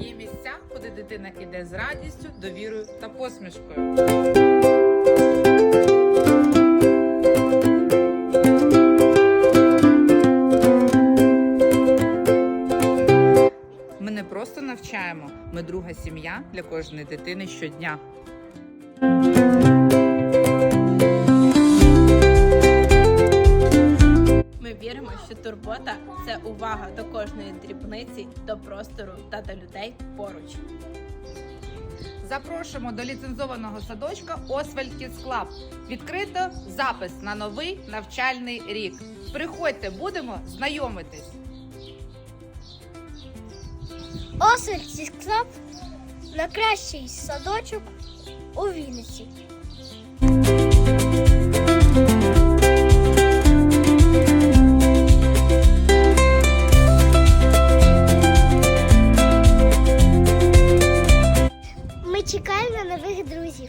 Є місця, куди дитина іде з радістю, довірою та посмішкою. Ми не просто навчаємо, ми друга сім'я для кожної дитини щодня. Що турбота це увага до кожної дрібниці, до простору та до людей поруч. Запрошуємо до ліцензованого садочка Освальд Kids Club. Відкрито запис на новий навчальний рік. Приходьте, будемо знайомитись. Освальдський клуб найкращий садочок у Вінниці. Чекаємо на нових друзів.